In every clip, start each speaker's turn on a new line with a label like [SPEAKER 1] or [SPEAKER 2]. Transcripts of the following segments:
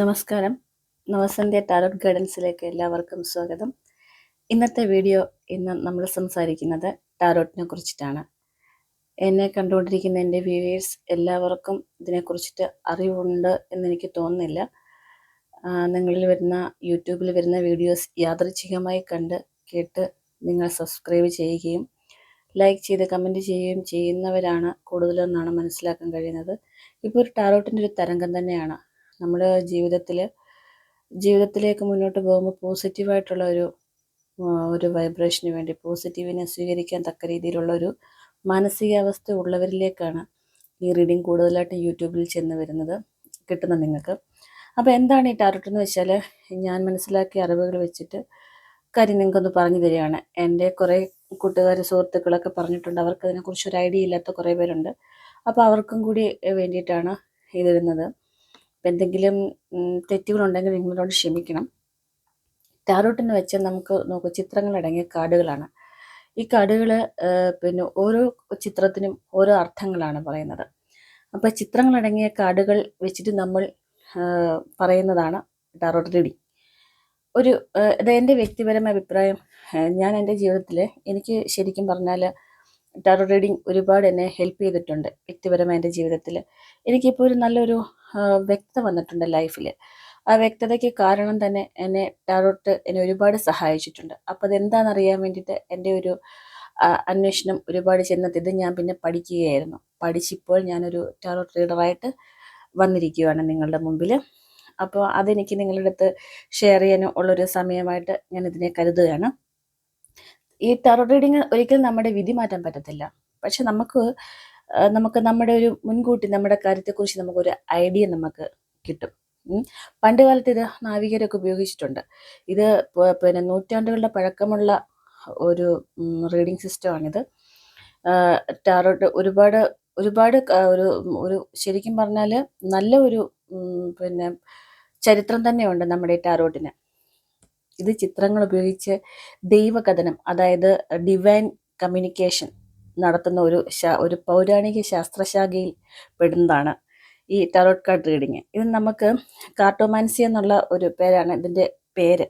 [SPEAKER 1] നമസ്കാരം. നവസന്ധ്യ ടാരോട്ട് ഗൈഡൻസിലേക്ക് എല്ലാവർക്കും സ്വാഗതം. ഇന്നത്തെ വീഡിയോ ഇന്ന് നമ്മൾ സംസാരിക്കുന്നത് ടാരോട്ടിനെ കുറിച്ചിട്ടാണ്. എന്നെ കണ്ടുകൊണ്ടിരിക്കുന്ന എന്റെ വ്യൂവേഴ്സ് എല്ലാവർക്കും ഇതിനെക്കുറിച്ചിട്ട് അറിവുണ്ട് എന്നെനിക്ക് തോന്നുന്നില്ല. നിങ്ങളിൽ വരുന്ന യൂട്യൂബിൽ വരുന്ന വീഡിയോസ് യാദൃച്ഛികമായി കണ്ട് കേട്ട് നിങ്ങൾ സബ്സ്ക്രൈബ് ചെയ്യുകയും ലൈക്ക് ചെയ്ത് കമന്റ് ചെയ്യുകയും ചെയ്യുന്നവരാണ് കൂടുതലെന്നാണ് മനസ്സിലാക്കാൻ കഴിയുന്നത്. ഇപ്പോൾ ഒരു ടാരോട്ടിന്റെ ഒരു തരംഗം തന്നെയാണ്. നമ്മുടെ ജീവിതത്തിൽ ജീവിതത്തിലേക്ക് മുന്നോട്ട് പോകുമ്പോൾ പോസിറ്റീവായിട്ടുള്ള ഒരു ഒരു വൈബ്രേഷന് വേണ്ടി പോസിറ്റീവിനെ സ്വീകരിക്കാൻ തക്ക രീതിയിലുള്ള ഒരു മാനസികാവസ്ഥ ഉള്ളവരിലേക്കാണ് ഈ റീഡിങ് കൂടുതലായിട്ട് യൂട്യൂബിൽ ചെന്ന് വരുന്നത് കിട്ടുന്നത് നിങ്ങൾക്ക്. അപ്പോൾ എന്താണ് ഈ ടാരോട്ട് എന്ന് വെച്ചാൽ ഞാൻ മനസ്സിലാക്കിയ അറിവുകൾ വെച്ചിട്ട് കാര്യം നിങ്ങൾക്കൊന്ന് പറഞ്ഞു തരികയാണ്. എന്റെ കുറേ കൂട്ടുകാർ സുഹൃത്തുക്കളൊക്കെ പറഞ്ഞിട്ടുണ്ട് അവർക്ക് അതിനെക്കുറിച്ച് ഒരു ഐഡിയ ഇല്ലാത്ത കുറേ പേരുണ്ട്. അപ്പോൾ അവർക്കും കൂടി വേണ്ടിയിട്ടാണ് ഇതിടുന്നത്. അപ്പം എന്തെങ്കിലും തെറ്റുകളുണ്ടെങ്കിൽ നിങ്ങളോട് ക്ഷമിക്കണം. ടാരോട്ടിന് വെച്ച് നമുക്ക് ചിത്രങ്ങൾ ചിത്രങ്ങളടങ്ങിയ കാർഡുകളാണ്. ഈ കാർഡുകൾ പിന്നെ ഓരോ ചിത്രത്തിനും ഓരോ അർത്ഥങ്ങളാണ് പറയുന്നത്. അപ്പോൾ ചിത്രങ്ങളടങ്ങിയ കാർഡുകൾ വെച്ചിട്ട് നമ്മൾ പറയുന്നതാണ് ടാറോട്ട് റീഡിങ്. ഒരു അതായത് എന്റെ വ്യക്തിപരമായ അഭിപ്രായം. ഞാൻ എന്റെ ജീവിതത്തിൽ എനിക്ക് ശരിക്കും പറഞ്ഞാൽ ടാറോ റീഡിങ് ഒരുപാട് എന്നെ ഹെൽപ്പ് ചെയ്തിട്ടുണ്ട് വ്യക്തിപരമായ എന്റെ ജീവിതത്തിൽ എനിക്കിപ്പോൾ ഒരു നല്ലൊരു വ്യക്തത വന്നിട്ടുണ്ട് ലൈഫിൽ ആ വ്യക്തതയ്ക്ക് കാരണം തന്നെ എന്നെ ടാറോട്ട് എന്നെ ഒരുപാട് സഹായിച്ചിട്ടുണ്ട്. അപ്പോൾ അതെന്താണെന്നറിയാൻ വേണ്ടിയിട്ട് എന്റെ ഒരു അന്വേഷണം ഒരുപാട് ചെന്നത് ഇത് ഞാൻ പിന്നെ പഠിക്കുകയായിരുന്നു. പഠിച്ചിപ്പോൾ ഞാനൊരു ടാറോട്ട് റീഡറായിട്ട് വന്നിരിക്കുകയാണ് നിങ്ങളുടെ മുമ്പിൽ അപ്പോൾ അതെനിക്ക് നിങ്ങളുടെ അടുത്ത് ഷെയർ ചെയ്യാനും ഉള്ളൊരു സമയമായിട്ട് ഞാൻ ഇതിനെ കരുതുകയാണ്. ഈ ടാറോ റീഡിങ് ഒരിക്കലും നമ്മുടെ വിധി മാറ്റാൻ പറ്റത്തില്ല. പക്ഷെ നമുക്ക് നമുക്ക് നമ്മുടെ ഒരു മുൻകൂട്ടി നമ്മുടെ കാര്യത്തെക്കുറിച്ച് നമുക്കൊരു ഐഡിയ നമുക്ക് കിട്ടും. പണ്ട് കാലത്ത് ഇത് നാവികരൊക്കെ ഉപയോഗിച്ചിട്ടുണ്ട്. ഇത് പിന്നെ നൂറ്റാണ്ടുകളുടെ പഴക്കമുള്ള ഒരു റീഡിംഗ് സിസ്റ്റമാണിത് ടാറോട്ട് ഒരുപാട് ഒരുപാട് ഒരു ഒരു ശരിക്കും പറഞ്ഞാൽ നല്ല ഒരു പിന്നെ ചരിത്രം തന്നെയുണ്ട് നമ്മുടെ ഈ ടാറോട്ടിന് ഇത് ചിത്രങ്ങൾ ഉപയോഗിച്ച് ദൈവകഥനം അതായത് ഡിവൈൻ കമ്മ്യൂണിക്കേഷൻ നടത്തുന്ന ഒരു ഒരു പൗരാണിക ശാസ്ത്രശാഖയിൽ പെടുന്നതാണ് ഈ ടാറോട്ട് കാർഡ് റീഡിങ് ഇത് നമുക്ക് കാർട്ടോമാൻസി എന്നുള്ള ഒരു പേരാണ് ഇതിന്റെ പേര്.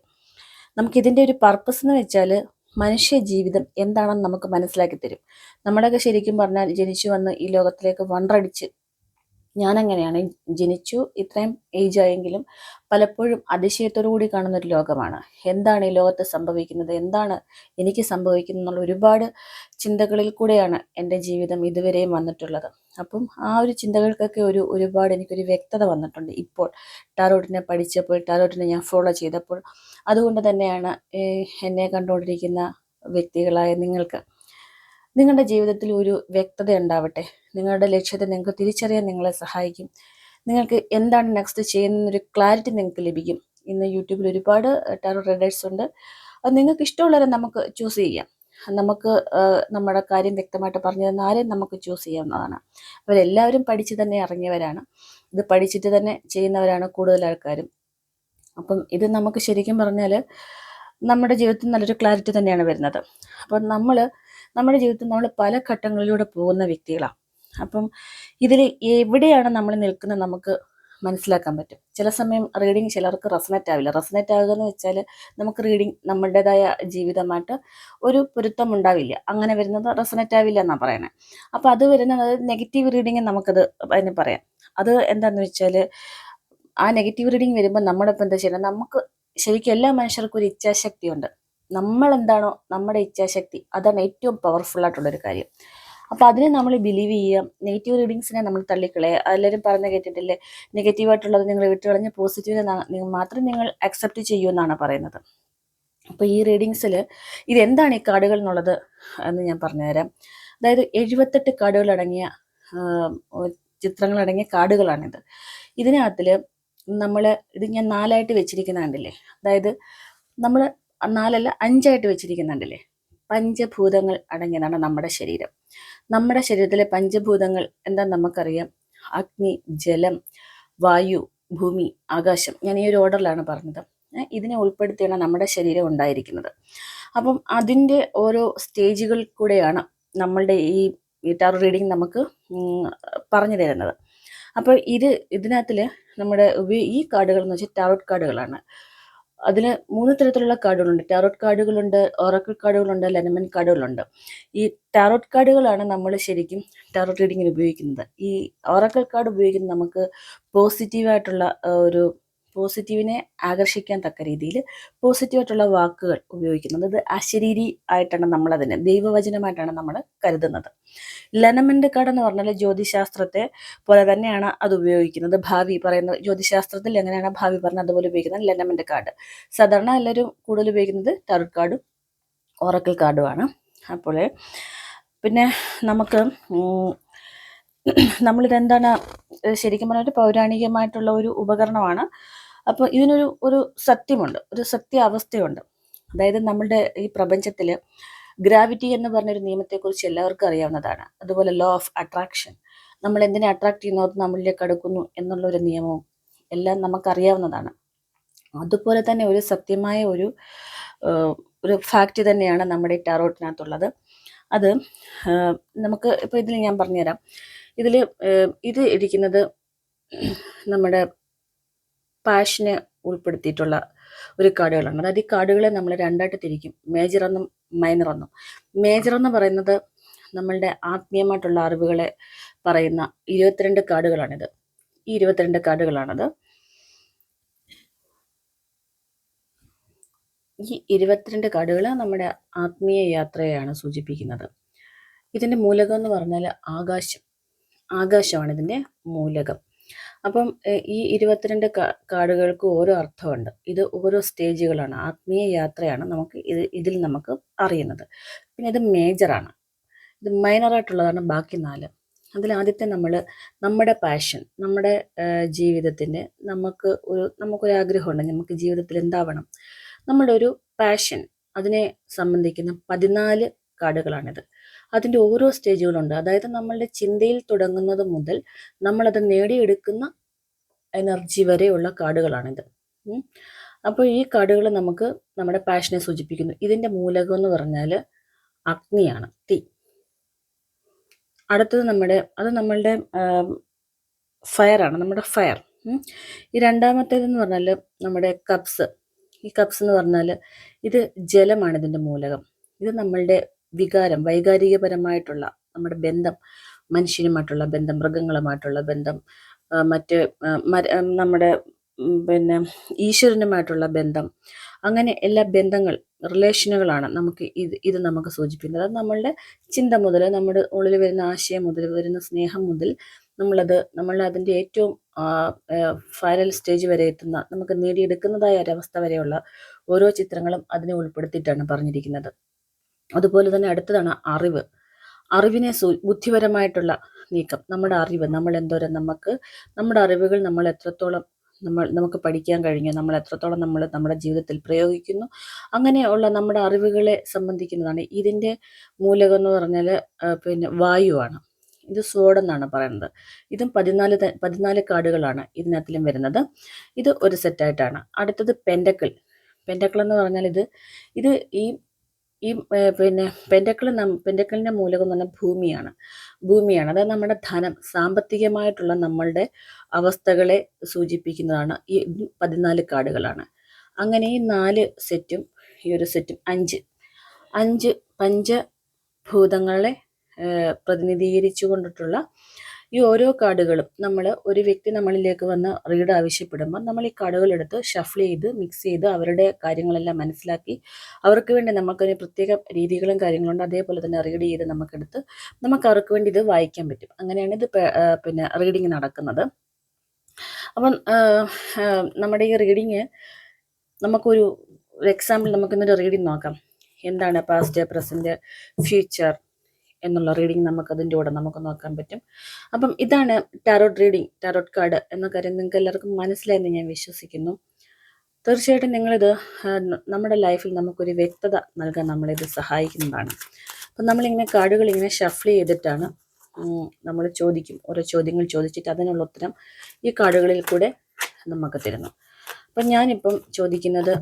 [SPEAKER 1] നമുക്ക് ഇതിന്റെ ഒരു പർപ്പസ് എന്ന് വെച്ചാൽ മനുഷ്യ ജീവിതം എന്താണെന്ന് നമുക്ക് മനസ്സിലാക്കി തരും. നമ്മളൊക്കെ ശരിക്കും പറഞ്ഞാൽ ജനിച്ചു വന്ന് ഈ ലോകത്തിലേക്ക് വണ്ടടിച്ച് ഞാനങ്ങനെയാണ്. ജനിച്ചു ഇത്രയും ഏജ് ആയെങ്കിലും പലപ്പോഴും അതിശയത്തോടു കൂടി കാണുന്ന ഒരു ലോകമാണ്. എന്താണ് ഈ ലോകത്ത് സംഭവിക്കുന്നത്? എന്താണ് എനിക്ക് സംഭവിക്കുന്നത് എന്നുള്ള ഒരുപാട് ചിന്തകളിൽ കൂടെയാണ് എന്റെ ജീവിതം ഇതുവരെയും വന്നിട്ടുള്ളത്. അപ്പം ആ ഒരു ചിന്തകൾക്കൊക്കെ ഒരു ഒരുപാട് എനിക്കൊരു വ്യക്തത വന്നിട്ടുണ്ട്. ഇപ്പോൾ ടാറോട്ടിനെ പഠിച്ചപ്പോൾ ടാറോട്ടിനെ ഞാൻ ഫോളോ ചെയ്തപ്പോൾ അതുകൊണ്ട് തന്നെയാണ് എന്നെ കണ്ടുകൊണ്ടിരിക്കുന്ന വ്യക്തികളായ നിങ്ങൾക്ക് നിങ്ങളുടെ ജീവിതത്തിൽ ഒരു വ്യക്തത ഉണ്ടാവട്ടെ? നിങ്ങളുടെ ലക്ഷ്യത്തെ നിങ്ങൾക്ക് തിരിച്ചറിയാൻ നിങ്ങളെ സഹായിക്കും. നിങ്ങൾക്ക് എന്താണ് നെക്സ്റ്റ് ചെയ്യുന്നതെന്നൊരു ക്ലാരിറ്റി നിങ്ങൾക്ക് ലഭിക്കും. ഇന്ന് യൂട്യൂബിൽ ഒരുപാട് ടാറോ റീഡേഴ്സ് ഉണ്ട്. അത് നിങ്ങൾക്ക് ഇഷ്ടമുള്ളവരെ നമുക്ക് ചൂസ് ചെയ്യാം. നമുക്ക് നമ്മുടെ കാര്യം വ്യക്തമായിട്ട് പറഞ്ഞു തന്ന ആരെയും നമുക്ക് ചൂസ് ചെയ്യാവുന്നതാണ്. അവരെല്ലാവരും പഠിച്ച് തന്നെ ഇറങ്ങിയവരാണ് ഇത് പഠിച്ചിട്ട് തന്നെ ചെയ്യുന്നവരാണ് കൂടുതൽ ആൾക്കാരും. അപ്പം ഇത് നമുക്ക് ശരിക്കും പറഞ്ഞാൽ നമ്മുടെ ജീവിതത്തിൽ നല്ലൊരു ക്ലാരിറ്റി തന്നെയാണ് വരുന്നത്. അപ്പം നമ്മൾ നമ്മുടെ ജീവിതത്തിൽ നമ്മൾ പല ഘട്ടങ്ങളിലൂടെ പോകുന്ന വ്യക്തികളാണ്. അപ്പം ഇതിൽ എവിടെയാണ് നമ്മൾ നിൽക്കുന്നത് നമുക്ക് മനസ്സിലാക്കാൻ പറ്റും. ചില സമയം റീഡിങ് ചിലർക്ക് റെസനറ്റ് ആവില്ല. റെസനറ്റ് ആകുക എന്ന് വെച്ചാൽ നമുക്ക് റീഡിങ് നമ്മുടേതായ ജീവിതമായിട്ട് ഒരു പൊരുത്തം ഉണ്ടാവില്ല. അങ്ങനെ വരുന്നത് റെസനറ്റ് ആവില്ല എന്നാണ് പറയുന്നത് അപ്പോൾ അത് വരുന്നത് നെഗറ്റീവ് റീഡിങ് നമുക്കത് അതിന് പറയാം. അത് എന്താണെന്ന് വെച്ചാൽ ആ നെഗറ്റീവ് റീഡിങ് വരുമ്പോൾ നമ്മളിപ്പോൾ എന്താ ചെയ്യുന്നത് നമുക്ക് ശരിക്കും എല്ലാ മനുഷ്യർക്കും ഒരു ഇച്ഛാശക്തിയുണ്ട്. നമ്മൾ എന്താണോ നമ്മുടെ ഇച്ഛാശക്തി അതാണ് ഏറ്റവും പവർഫുൾ ആയിട്ടുള്ളൊരു കാര്യം. അപ്പോൾ അതിനെ നമ്മൾ ബിലീവ് ചെയ്യുക. നെഗറ്റീവ് റീഡിങ്സിനെ നമ്മൾ തള്ളിക്കളയുക. എല്ലാവരും പറഞ്ഞ് കേട്ടിട്ടില്ലേ? നെഗറ്റീവായിട്ടുള്ളത് നിങ്ങൾ വിട്ടുകളഞ്ഞ് പോസിറ്റീവിനെ മാത്രം നിങ്ങൾ അക്സെപ്റ്റ് ചെയ്യൂ എന്നാണ് പറയുന്നത്. അപ്പോൾ ഈ റീഡിങ്സിൽ ഇതെന്താണ് ഈ കാർഡുകൾ എന്നുള്ളത് എന്ന് ഞാൻ പറഞ്ഞുതരാം. അതായത് എഴുപത്തെട്ട് കാർഡുകൾ അടങ്ങിയ ചിത്രങ്ങളടങ്ങിയ കാർഡുകളാണിത്. ഇതിനകത്തിൽ നമ്മൾ ഇത് ഞാൻ നാലായിട്ട് വെച്ചിരിക്കുന്ന കണ്ടില്ലേ? അതായത് നമ്മൾ നാലല്ല അഞ്ചായിട്ട് വെച്ചിരിക്കുന്നുണ്ടല്ലേ പഞ്ചഭൂതങ്ങൾ അടങ്ങിയതാണ് നമ്മുടെ ശരീരം. നമ്മുടെ ശരീരത്തിലെ പഞ്ചഭൂതങ്ങൾ എന്താ നമുക്കറിയാം? അഗ്നി ജലം വായു ഭൂമി ആകാശം. ഞാൻ ഈ ഒരു ഓർഡറിലാണ് പറഞ്ഞത്. ഇതിനെ ഉൾപ്പെടുത്തിയാണ് നമ്മുടെ ശരീരം ഉണ്ടായിരിക്കുന്നത്. അപ്പം അതിന്റെ ഓരോ സ്റ്റേജുകൾ കൂടെയാണ് നമ്മളുടെ ഈ ടാറോ റീഡിങ് നമുക്ക് പറഞ്ഞു തരുന്നത്. അപ്പോൾ ഇത് ഇതിനകത്തിൽ നമ്മുടെ ഈ കാർഡുകൾ എന്ന് വെച്ചാൽ ടാറോട്ട് കാർഡുകളാണ് അതിൽ മൂന്ന് തരത്തിലുള്ള കാർഡുകളുണ്ട്. Tarot കാർഡുകളുണ്ട് Oracle കാർഡുകളുണ്ട് ലെനമൻ കാർഡുകളുണ്ട്. ഈ ടാറോട്ട് കാർഡുകളാണ് നമ്മൾ ശരിക്കും ടാറോട്ട് റീഡിങ്ങിന് ഉപയോഗിക്കുന്നത്. ഈ ഓറക്കിൾ കാർഡ് ഉപയോഗിക്കുന്നത് നമുക്ക് പോസിറ്റീവായിട്ടുള്ള ഒരു പോസിറ്റീവിനെ ആകർഷിക്കാൻ തക്ക രീതിയിൽ പോസിറ്റീവായിട്ടുള്ള വാക്കുകൾ ഉപയോഗിക്കുന്നത്. അത് അശരീരി ആയിട്ടാണ് നമ്മളതിനെ ദൈവവചനമായിട്ടാണ് നമ്മൾ കരുതുന്നത്. ലനമെന്റ് കാർഡ് എന്ന് പറഞ്ഞാൽ ജ്യോതിശാസ്ത്രത്തെ പോലെ തന്നെയാണ് അത് ഉപയോഗിക്കുന്നത്. ഭാവി പറയുന്ന ജ്യോതിശാസ്ത്രത്തിൽ എങ്ങനെയാണ് ഭാവി പറഞ്ഞത് അതുപോലെ ഉപയോഗിക്കുന്നത്? ലനമെന്റ് കാർഡ്. സാധാരണ എല്ലാവരും കൂടുതൽ ഉപയോഗിക്കുന്നത് ടാറോട്ട് കാർഡും ഓറക്കിൾ കാർഡുമാണ് അപ്പോൾ പിന്നെ നമുക്ക് നമ്മളിതെന്താണ് ശരിക്കും പറഞ്ഞാൽ പൗരാണികമായിട്ടുള്ള ഒരു ഉപകരണമാണ് അപ്പോൾ ഇതിനൊരു ഒരു സത്യമുണ്ട് ഒരു സത്യാവസ്ഥയുണ്ട്. അതായത് നമ്മളുടെ ഈ പ്രപഞ്ചത്തിൽ ഗ്രാവിറ്റി എന്ന് പറഞ്ഞൊരു നിയമത്തെക്കുറിച്ച് എല്ലാവർക്കും അറിയാവുന്നതാണ്. അതുപോലെ ലോ ഓഫ് അട്രാക്ഷൻ നമ്മൾ എന്തിനെ അട്രാക്ട് ചെയ്യുന്നവർ നമ്മളിലേക്ക് അടുക്കുന്നു എന്നുള്ള ഒരു നിയമവും എല്ലാം നമുക്കറിയാവുന്നതാണ്. അതുപോലെ തന്നെ ഒരു സത്യമായ ഒരു ഒരു ഫാക്റ്റ് തന്നെയാണ് നമ്മുടെ ടാറോട്ടിനകത്തുള്ളത് അത് നമുക്ക് ഇപ്പോൾ ഇതിൽ ഞാൻ പറഞ്ഞുതരാം. ഇതിൽ ഇത് ഇരിക്കുന്നത് നമ്മുടെ പാഷനെ ഉൾപ്പെടുത്തിയിട്ടുള്ള ഒരു കാർഡുകളാണ് അതായത് ഈ കാർഡുകളെ നമ്മൾ രണ്ടായിട്ട് തിരിക്കും. മേജർ എന്നും മൈനർ എന്നും. മേജർ എന്ന് പറയുന്നത് നമ്മളുടെ ആത്മീയമായിട്ടുള്ള അറിവുകളെ പറയുന്ന ഇരുപത്തിരണ്ട് കാർഡുകളാണിത് ഈ ഇരുപത്തിരണ്ട് കാർഡുകളാണത് ഈ ഇരുപത്തിരണ്ട് കാർഡുകൾ നമ്മുടെ ആത്മീയ യാത്രയാണ് സൂചിപ്പിക്കുന്നത്. ഇതിന്റെ മൂലകം എന്ന് പറഞ്ഞാൽ ആകാശം. ആകാശമാണ് ഇതിന്റെ മൂലകം. അപ്പം ഈ ഇരുപത്തിരണ്ട് കാർഡുകൾക്ക് ഓരോ അർത്ഥമുണ്ട്. ഇത് ഓരോ സ്റ്റേജുകളാണ്. ആത്മീയ യാത്രയാണ് നമുക്ക് ഇത് ഇതിൽ നമുക്ക് അറിയുന്നത്. പിന്നെ ഇത് മേജറാണ്. ഇത് മൈനറായിട്ടുള്ളതാണ് ബാക്കി നാല്. അതിൽ ആദ്യത്തെ നമ്മൾ നമ്മുടെ പാഷൻ നമ്മുടെ ജീവിതത്തിന്റെ നമുക്ക് ഒരു നമുക്കൊരു ആഗ്രഹമുണ്ട്. നമുക്ക് ജീവിതത്തിൽ എന്താവണം? നമ്മുടെ ഒരു പാഷൻ അതിനെ സംബന്ധിക്കുന്ന പതിനാല് കാർഡുകളാണിത് അതിന്റെ ഓരോ സ്റ്റേജുകളുണ്ട്. അതായത് നമ്മളുടെ ചിന്തയിൽ തുടങ്ങുന്നത് മുതൽ നമ്മളത് നേടിയെടുക്കുന്ന എനർജി വരെയുള്ള കാർഡുകളാണിത്. അപ്പോൾ ഈ കാർഡുകൾ നമുക്ക് നമ്മുടെ പാഷനെ സൂചിപ്പിക്കുന്നു. ഇതിന്റെ മൂലകം എന്ന് പറഞ്ഞാൽ അഗ്നിയാണ് തീ. അടുത്തത് നമ്മുടെ അത് നമ്മളുടെ ഫയറാണ് നമ്മുടെ ഫയർ. ഈ രണ്ടാമത്തേതെന്ന് പറഞ്ഞാൽ നമ്മുടെ കപ്സ്. ഈ കപ്സ് എന്ന് പറഞ്ഞാൽ ഇത് ജലമാണ് ഇതിന്റെ മൂലകം. ഇത് നമ്മളുടെ വികാരം വൈകാരികപരമായിട്ടുള്ള നമ്മുടെ ബന്ധം മനുഷ്യനുമായിട്ടുള്ള ബന്ധം മൃഗങ്ങളുമായിട്ടുള്ള ബന്ധം മറ്റ് നമ്മുടെ പിന്നെ ഈശ്വരനുമായിട്ടുള്ള ബന്ധം അങ്ങനെ എല്ലാ ബന്ധങ്ങൾ റിലേഷനുകളാണ് നമുക്ക് ഇത് ഇത് നമുക്ക് സൂചിപ്പിക്കുന്നത്. അത് നമ്മളുടെ ചിന്ത മുതൽ നമ്മുടെ ഉള്ളിൽ വരുന്ന ആശയം മുതൽ വരുന്ന സ്നേഹം മുതൽ നമ്മളത് നമ്മൾ അതിന്റെ ഏറ്റവും ഫൈനൽ സ്റ്റേജ് വരെ എത്തുന്ന നമുക്ക് നേടിയെടുക്കുന്നതായ ഒരവസ്ഥ വരെയുള്ള ഓരോ ചിത്രങ്ങളും അതിനെ ഉൾപ്പെടുത്തിയിട്ടാണ് പറഞ്ഞിരിക്കുന്നത്. അതുപോലെ തന്നെ അടുത്തതാണ് അറിവ്. അറിവിനെ സൂ ബുദ്ധിപരമായിട്ടുള്ള നീക്കം. നമ്മുടെ അറിവ് നമ്മൾ എന്തോരം നമുക്ക് നമ്മുടെ അറിവുകൾ നമ്മൾ എത്രത്തോളം നമ്മൾ നമുക്ക് പഠിക്കാൻ കഴിഞ്ഞു നമ്മൾ എത്രത്തോളം നമ്മൾ നമ്മുടെ ജീവിതത്തിൽ പ്രയോഗിക്കുന്നു. അങ്ങനെയുള്ള നമ്മുടെ അറിവുകളെ സംബന്ധിക്കുന്നതാണ്. ഇതിന്റെ മൂലകം എന്ന് പറഞ്ഞാൽ പിന്നെ വായുവാണ്. ഇത് സ്വോഡ് എന്നാണ് പറയുന്നത്. ഇതും പതിനാല് പതിനാല് കാർഡുകളാണ് ഇതിനകത്തിലും വരുന്നത്. ഇത് ഒരു സെറ്റായിട്ടാണ് അടുത്തത് പെൻഡക്കിൾ. പെൻഡക്കിൾ എന്ന് പറഞ്ഞാൽ ഇത് ഇത് ഈ ഈ പിന്നെ പെൻഡക്കിൾ പെൻഡക്കിളിന്റെ മൂലകം എന്ന് പറഞ്ഞാൽ ഭൂമിയാണ്. ഭൂമിയാണ്. അതായത് നമ്മുടെ ധനം സാമ്പത്തികമായിട്ടുള്ള നമ്മളുടെ അവസ്ഥകളെ സൂചിപ്പിക്കുന്നതാണ് ഈ പതിനാല് കാർഡുകളാണ്. അങ്ങനെ ഈ നാല് സെറ്റും ഈ ഒരു സെറ്റും അഞ്ച്. അഞ്ച് പഞ്ചഭൂതങ്ങളെ പ്രതിനിധീകരിച്ചു കൊണ്ടിട്ടുള്ള ഈ ഓരോ കാർഡുകളും നമ്മൾ ഒരു വ്യക്തി നമ്മളിലേക്ക് വന്ന് റീഡ് ആവശ്യപ്പെടുമ്പോൾ നമ്മൾ ഈ കാർഡുകൾ എടുത്ത് ഷഫിൾ ചെയ്ത് മിക്സ് ചെയ്ത് അവരുടെ കാര്യങ്ങളെല്ലാം മനസ്സിലാക്കി അവർക്ക് വേണ്ടി നമുക്കൊരു പ്രത്യേക രീതികളും കാര്യങ്ങളുണ്ട്. അതേപോലെ തന്നെ റീഡ് ചെയ്ത് നമുക്കെടുത്ത് നമുക്ക് അവർക്ക് വേണ്ടി ഇത് വായിക്കാൻ പറ്റും. അങ്ങനെയാണ് ഇത് പിന്നെ റീഡിങ് നടക്കുന്നത്. അപ്പം നമ്മുടെ ഈ റീഡിങ് നമുക്കൊരു എക്സാമ്പിൾ നമുക്കിന്നൊരു റീഡിങ് നോക്കാം. എന്താണ് പാസ്റ്റ് പ്രസന്റ് ഫ്യൂച്ചർ എന്നുള്ള റീഡിങ് നമുക്ക് അതിന്റെ കൂടെ നമുക്ക് നോക്കാൻ പറ്റും. അപ്പം ഇതാണ് ടാരോട്ട് റീഡിങ് ടാരോട്ട് കാർഡ് എന്ന കാര്യം നിങ്ങൾക്ക് എല്ലാവർക്കും മനസ്സിലായെന്ന് ഞാൻ വിശ്വസിക്കുന്നു. തീർച്ചയായിട്ടും നിങ്ങളിത് നമ്മുടെ ലൈഫിൽ നമുക്കൊരു വ്യക്തത നൽകാൻ നമ്മളിത് സഹായിക്കുന്നതാണ്. അപ്പം നമ്മളിങ്ങനെ കാർഡുകൾ ഇങ്ങനെ ഷഫിൾ ചെയ്തിട്ടാണ് നമ്മൾ ചോദിക്കും ഓരോ ചോദ്യങ്ങൾ ചോദിച്ചിട്ട് അതിനുള്ള ഉത്തരം ഈ കാർഡുകളിൽ കൂടെ നമുക്ക് തരുന്നു. അപ്പം ഞാനിപ്പം ചോദിക്കുന്നത്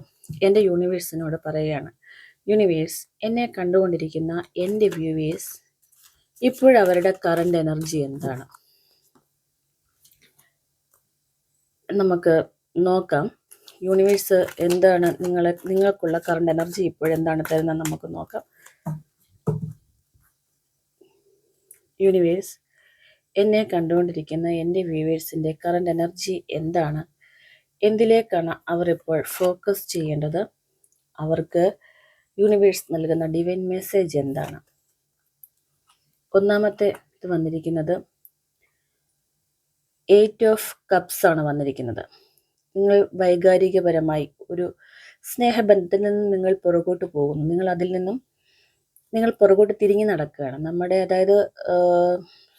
[SPEAKER 1] എന്റെ യൂണിവേഴ്സിനോട് പറയുകയാണ്. യൂണിവേഴ്സ് എന്നെ കണ്ടുകൊണ്ടിരിക്കുന്ന എന്റെ വ്യൂവേഴ്സ് ഇപ്പോഴവരുടെ കറണ്ട് എനർജി എന്താണ്? നമുക്ക് നോക്കാം. യൂണിവേഴ്സ് എന്താണ് നിങ്ങളെ നിങ്ങൾക്കുള്ള കറണ്ട് എനർജി ഇപ്പോഴെന്താണ് തരുന്നത് നമുക്ക് നോക്കാം. യൂണിവേഴ്സ് എന്നെ കണ്ടുകൊണ്ടിരിക്കുന്ന എന്റെ വ്യൂവേഴ്സിന്റെ കറണ്ട് എനർജി എന്താണ്? എന്തിലേക്കാണ് അവർ ഇപ്പോൾ ഫോക്കസ് ചെയ്യേണ്ടത്? അവർക്ക് യൂണിവേഴ്സ് നൽകുന്ന ഡിവൈൻ മെസ്സേജ് എന്താണ്? ഒന്നാമത്തെ ഇത് വന്നിരിക്കുന്നത് എയ്റ്റ് ഓഫ് കപ്സ് ആണ് വന്നിരിക്കുന്നത്. നിങ്ങൾ വൈകാരികപരമായി ഒരു സ്നേഹബന്ധത്തിൽ നിന്നും നിങ്ങൾ പുറകോട്ട് പോകുന്നു. നിങ്ങൾ അതിൽ നിന്നും നിങ്ങൾ പുറകോട്ട് തിരിഞ്ഞു നടക്കുകയാണ്. നമ്മുടെ അതായത്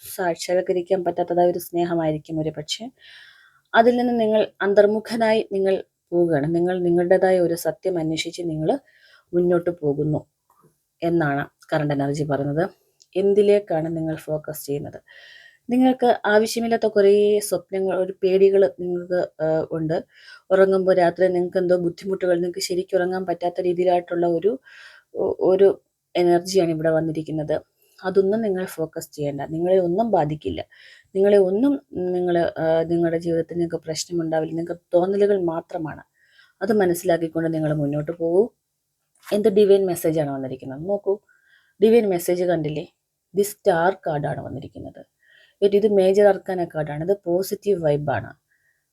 [SPEAKER 1] സാക്ഷാത്കരിക്കാൻ പറ്റാത്തതായ ഒരു സ്നേഹമായിരിക്കും ഒരു പക്ഷേ അതിൽ നിന്ന് നിങ്ങൾ അന്തർമുഖനായി നിങ്ങൾ പോവുകയാണ്. നിങ്ങൾ നിങ്ങളുടേതായ ഒരു സത്യം അന്വേഷിച്ച് നിങ്ങൾ മുന്നോട്ട് പോകുന്നു എന്നാണ് കറണ്ട് എനർജി പറയുന്നത്. എന്തിലേക്കാണ് നിങ്ങൾ ഫോക്കസ് ചെയ്യുന്നത്? നിങ്ങൾക്ക് ആവശ്യമില്ലാത്ത കുറേ സ്വപ്നങ്ങൾ ഒരു പേടികൾ നിങ്ങൾക്ക് ഉണ്ട്. ഉറങ്ങുമ്പോൾ രാത്രി നിങ്ങൾക്ക് എന്തോ ബുദ്ധിമുട്ടുകൾ നിങ്ങൾക്ക് ശരിക്കും ഉറങ്ങാൻ പറ്റാത്ത രീതിയിലായിട്ടുള്ള ഒരു ഒരു എനർജിയാണ് ഇവിടെ വന്നിരിക്കുന്നത്. അതൊന്നും നിങ്ങൾ ഫോക്കസ് ചെയ്യേണ്ട. നിങ്ങളെ ഒന്നും ബാധിക്കില്ല. നിങ്ങളെ ഒന്നും നിങ്ങൾ നിങ്ങളുടെ ജീവിതത്തിൽ നിങ്ങൾക്ക് പ്രശ്നമുണ്ടാവില്ല. നിങ്ങൾക്ക് തോന്നലുകൾ മാത്രമാണ്. അത് മനസ്സിലാക്കിക്കൊണ്ട് നിങ്ങൾ മുന്നോട്ട് പോകൂ. എന്ത് ഡിവൈൻ മെസ്സേജാണ് വന്നിരിക്കുന്നത്? നോക്കൂ. ഡിവൈൻ മെസ്സേജ് കണ്ടില്ലേ? ദി സ്റ്റാർ കാർഡാണ് വന്നിരിക്കുന്നത്. ഇത് മേജർ അർക്കാന കാർഡാണ്. ഇത് പോസിറ്റീവ് വൈബാണ്.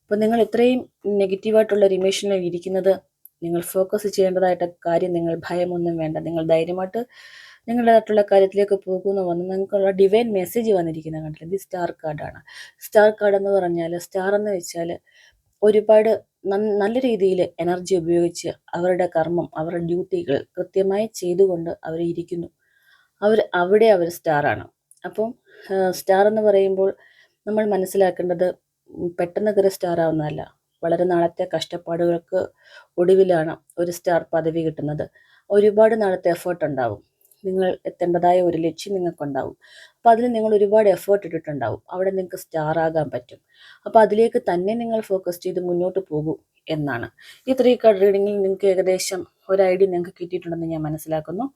[SPEAKER 1] അപ്പോൾ നിങ്ങൾ ഇത്രയും നെഗറ്റീവായിട്ടുള്ള ഇമോഷനിൽ ഇരിക്കുന്നത് നിങ്ങൾ ഫോക്കസ് ചെയ്യേണ്ടതായിട്ട് കാര്യം നിങ്ങൾ ഭയമൊന്നും വേണ്ട. നിങ്ങൾ ധൈര്യമായിട്ട് നിങ്ങളുടേതായിട്ടുള്ള കാര്യത്തിലേക്ക് പോകുമെന്ന് വന്ന് നിങ്ങൾക്കുള്ള ഡിവൈൻ മെസ്സേജ് വന്നിരിക്കുന്ന കണ്ടില്ല? ഇത് സ്റ്റാർ കാർഡാണ്. സ്റ്റാർ കാർഡ് എന്ന് പറഞ്ഞാൽ സ്റ്റാർ എന്ന് വെച്ചാൽ ഒരുപാട് നല്ല രീതിയിൽ എനർജി ഉപയോഗിച്ച് അവരുടെ കർമ്മം അവരുടെ ഡ്യൂട്ടികൾ കൃത്യമായി ചെയ്തുകൊണ്ട് അവർ ഇരിക്കുന്നു അവർ അവിടെ അവർ സ്റ്റാറാണ് അപ്പം സ്റ്റാർ എന്ന് പറയുമ്പോൾ നമ്മൾ മനസ്സിലാക്കേണ്ടത് പെട്ടെന്ന് കയറി സ്റ്റാർ ആവുന്നതല്ല. വളരെ നാളത്തെ കഷ്ടപ്പാടുകൾക്ക് ഒടുവിലാണ് ഒരു സ്റ്റാർ പദവി കിട്ടുന്നത്. ഒരുപാട് നാളത്തെ എഫേർട്ട് ഉണ്ടാവും. നിങ്ങൾ എത്തേണ്ടതായ ഒരു ലക്ഷ്യം നിങ്ങൾക്കുണ്ടാവും. അപ്പോൾ അതിന് നിങ്ങൾ ഒരുപാട് എഫേർട്ട് ഇട്ടിട്ടുണ്ടാവും. അവിടെ നിങ്ങൾക്ക് സ്റ്റാർ ആകാൻ പറ്റും. അപ്പോൾ അതിലേക്ക് തന്നെ നിങ്ങൾ ഫോക്കസ് ചെയ്ത് മുന്നോട്ട് പോകൂ എന്നാണ്. ഈ ത്രീ കാർഡ് റീഡിങ്ങിൽ നിങ്ങൾക്ക് ഏകദേശം ഒരു ഐഡിയ നിങ്ങൾക്ക് കിട്ടിയിട്ടുണ്ടെന്ന് ഞാൻ മനസ്സിലാക്കുന്നു.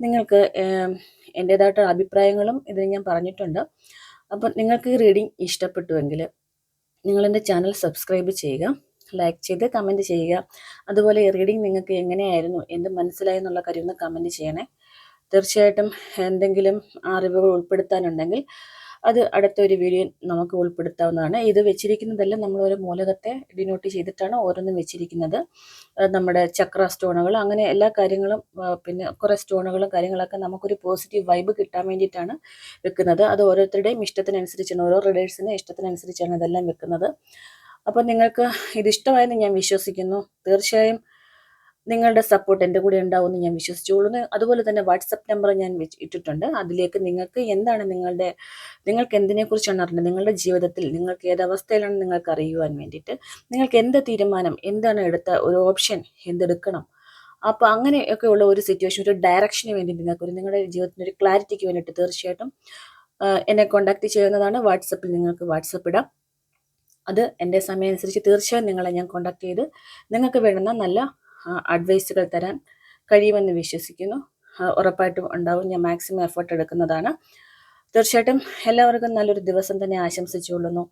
[SPEAKER 1] നിങ്ങൾക്ക് എന്റെതായിട്ടുള്ള അഭിപ്രായങ്ങളും ഇതിന് ഞാൻ പറഞ്ഞിട്ടുണ്ട്. അപ്പം നിങ്ങൾക്ക് ഈ റീഡിംഗ് ഇഷ്ടപ്പെട്ടുവെങ്കിൽ നിങ്ങളെന്റെ ചാനൽ സബ്സ്ക്രൈബ് ചെയ്യുക ലൈക്ക് ചെയ്ത് കമന്റ് ചെയ്യുക. അതുപോലെ ഈ റീഡിംഗ് നിങ്ങൾക്ക് എങ്ങനെയായിരുന്നു എന്ത് മനസ്സിലായി എന്നുള്ള കാര്യം ഒന്ന് കമന്റ് ചെയ്യണേ. തീർച്ചയായിട്ടും എന്തെങ്കിലും അറിവുകൾ ഉൾപ്പെടുത്താനുണ്ടെങ്കിൽ അത് അടുത്തൊരു വീഡിയോ നമുക്ക് ഉൾപ്പെടുത്താവുന്നതാണ്. ഇത് വെച്ചിരിക്കുന്നതെല്ലാം നമ്മൾ ഒരു മൂലകത്തെ ഡിനോട്ട് ചെയ്തിട്ടാണ് ഓരോന്നും വെച്ചിരിക്കുന്നത്. നമ്മുടെ ചക്ര സ്റ്റോണുകൾ അങ്ങനെ എല്ലാ കാര്യങ്ങളും പിന്നെ കുറേ സ്റ്റോണുകളും കാര്യങ്ങളൊക്കെ നമുക്കൊരു പോസിറ്റീവ് വൈബ് കിട്ടാൻ വേണ്ടിയിട്ടാണ് വെക്കുന്നത്. അത് ഓരോരുത്തരുടെയും ഇഷ്ടത്തിനനുസരിച്ചാണ് ഓരോ റീഡേഴ്സിന്റെ ഇഷ്ടത്തിനനുസരിച്ചാണ് ഇതെല്ലാം വെക്കുന്നത്. അപ്പോൾ നിങ്ങൾക്ക് ഇതിഷ്ടമായെന്ന് ഞാൻ വിശ്വസിക്കുന്നു. തീർച്ചയായും നിങ്ങളുടെ സപ്പോർട്ട് എന്റെ കൂടെ ഉണ്ടാവുമെന്ന് ഞാൻ വിശ്വസിച്ചുകൊള്ളുന്നു അതുപോലെ തന്നെ വാട്സപ്പ് നമ്പർ ഞാൻ ഇട്ടിട്ടുണ്ട്. അതിലേക്ക് നിങ്ങൾക്ക് എന്താണ് നിങ്ങളുടെ നിങ്ങൾക്ക് എന്തിനെക്കുറിച്ചാണ് അറിഞ്ഞത് നിങ്ങളുടെ ജീവിതത്തിൽ നിങ്ങൾക്ക് ഏത് അവസ്ഥയിലാണ് നിങ്ങൾക്ക് അറിയുവാൻ വേണ്ടിയിട്ട് നിങ്ങൾക്ക് എന്ത് തീരുമാനം എന്താണ് എടുത്ത ഒരു ഓപ്ഷൻ എന്തെടുക്കണം? അപ്പോൾ അങ്ങനെയൊക്കെ ഉള്ള ഒരു സിറ്റുവേഷൻ ഒരു ഡയറക്ഷന് വേണ്ടി നിങ്ങൾക്ക് ഒരു നിങ്ങളുടെ ജീവിതത്തിന് ഒരു ക്ലാരിറ്റിക്ക് വേണ്ടിയിട്ട് തീർച്ചയായിട്ടും എന്നെ കോണ്ടാക്ട് ചെയ്യുന്നതാണ്. വാട്സപ്പിൽ നിങ്ങൾക്ക് വാട്സപ്പ് ഇടാം. അത് എന്റെ സമയം അനുസരിച്ച് തീർച്ചയായും നിങ്ങളെ ഞാൻ കോണ്ടാക്ട് ചെയ്ത് നിങ്ങൾക്ക് വേണ്ടുന്ന നല്ല അഡ്വൈസുകൾ തരാൻ കഴിയുമെന്ന് വിശ്വസിക്കുന്നു. ഉറപ്പായിട്ടും ഉണ്ടാവും. ഞാൻ മാക്സിമം എഫേർട്ട് എടുക്കുന്നതാണ്. തീർച്ചയായിട്ടും എല്ലാവർക്കും നല്ലൊരു ദിവസം തന്നെ ആശംസിച്ചുകൊള്ളുന്നു.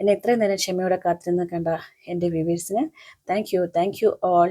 [SPEAKER 1] എന്നെ ഇത്രയും നേരം ക്ഷമയോടെ കാത്തിരുന്ന് കണ്ട എന്റെ വ്യൂവേഴ്സിന് thank you thank you all